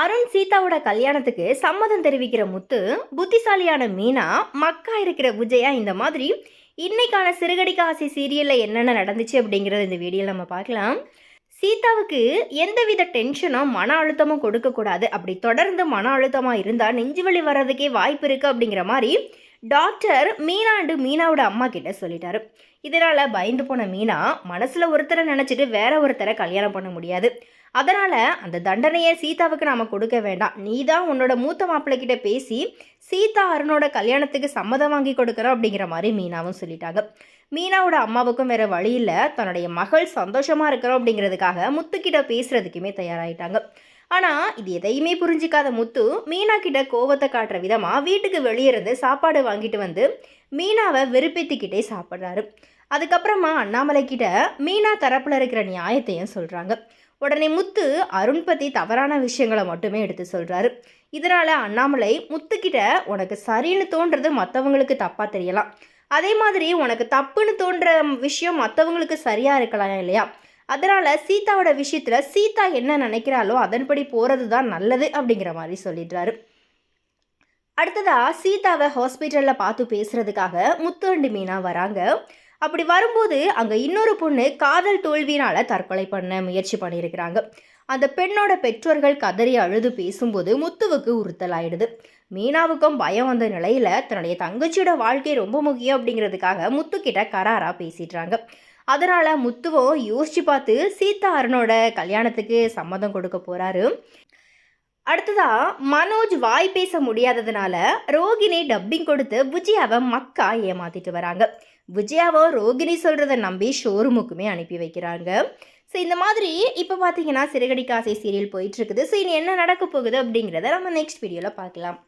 அருண் சீதாவோட கல்யாணத்துக்கு சம்மதம் தெரிவிக்கிற முத்து புத்திசாலியான மீனா மக்கா இருக்கிற விஜயா இந்த மாதிரி இன்னைக்கான சிறுகடிக்க ஆசை சீரியலில் என்னென்ன நடந்துச்சு அப்படிங்கிறத இந்த வீடியோவில் நம்ம பார்க்கலாம். சீதாவுக்கு எந்தவித டென்ஷனும் மன அழுத்தமும் கொடுக்கக்கூடாது அப்படி தொடர்ந்து மன அழுத்தமாக இருந்தால் நெஞ்சுவலி வர்றதுக்கே வாய்ப்பு இருக்குது அப்படிங்கிற மாதிரி டாக்டர் மீனாண்டு மீனாவோட அம்மா கிட்ட சொல்லிட்டாரு. இதனால் பயந்து போன மீனா மனசில் ஒருத்தரை நினச்சிட்டு வேற ஒருத்தரை கல்யாணம் பண்ண முடியாது. அதனால் அந்த தண்டனையை சீதாவுக்கு நாம் கொடுக்க வேண்டாம். நீ தான் உன்னோட மூத்த மாப்பிள்ளைகிட்ட பேசி சீதா அருணோட கல்யாணத்துக்கு சம்மதம் வாங்கி கொடுக்குறோம் அப்படிங்கிற மாதிரி மீனாவும் சொல்லிட்டாங்க. மீனாவோட அம்மாவுக்கும் வேறு வழி இல்லை. தன்னுடைய மகள் சந்தோஷமாக இருக்கிறோம் அப்படிங்கிறதுக்காக முத்துக்கிட்ட பேசுகிறதுக்குமே தயாராகிட்டாங்க ஆனால் இது எதையுமே புரிஞ்சிக்காத முத்து மீனா கிட்ட கோவத்தை காட்டுற விதமாக வீட்டுக்கு வெளியே இருந்து சாப்பாடு வாங்கிட்டு வந்து மீனாவை வெறுப்பேத்திக்கிட்டே சாப்பிட்றாரு. அதுக்கப்புறமா அண்ணாமலை கிட்ட மீனா தரப்புல இருக்கிற நியாயத்தையும் சொல்கிறாங்க உடனே முத்து அருண் பற்றி தவறான விஷயங்களை மட்டுமே எடுத்து சொல்கிறாரு இதனால் அண்ணாமலை முத்துக்கிட்ட உனக்கு சரின்னு தோன்றது மற்றவங்களுக்கு தப்பாக தெரியலாம். அதே மாதிரி உனக்கு தப்புன்னு தோன்ற விஷயம் மற்றவங்களுக்கு சரியாக இருக்கலாம் இல்லையா? அதனால் சீதாவோட விஷயத்தில் சீதா என்ன நினைக்கிறாளோ அதன்படி போகிறது தான் நல்லது அப்படிங்கிற மாதிரி சொல்லிடுறாரு. அடுத்ததாக சீதாவை ஹாஸ்பிட்டலில் பார்த்து பேசுகிறதுக்காக முத்துவண்டி மீனா வராங்க. அப்படி வரும்போது அங்கே இன்னொரு பொண்ணு காதல் தோல்வியினால தற்கொலை பண்ண முயற்சி பண்ணியிருக்கிறாங்க. அந்த பெண்ணோட பெற்றோர்கள் கதறி அழுது பேசும்போது முத்துவுக்கு உறுத்தலாயிடுது. மீனாவுக்கும் பயம் வந்த நிலையில் தன்னுடைய தங்கச்சியோட வாழ்க்கை ரொம்ப முக்கியம் அப்படிங்கிறதுக்காக முத்துக்கிட்ட கராராக பேசிடுறாங்க. அதனால் முத்துவோ யோசிச்சு பார்த்து சீதா அருணோட கல்யாணத்துக்கு சம்மதம் கொடுக்க போகிறாரு அடுத்ததா மனோஜ் வாய் பேச முடியாததுனால ரோகிணி டப்பிங் கொடுத்து விஜயாவை மக்கா ஏமாத்திட்டு வராங்க. விஜயாவோ ரோகிணி சொல்கிறத நம்பி ஷோரூமுக்குமே அனுப்பி வைக்கிறாங்க. ஸோ இந்த மாதிரி இப்போ பார்த்தீங்கன்னா சிறுகடி காசை சீரியல் போயிட்டுருக்குது ஸோ இனி என்ன நடக்க போகுது அப்படிங்கிறத நம்ம நெக்ஸ்ட் வீடியோவில் பார்க்கலாம்.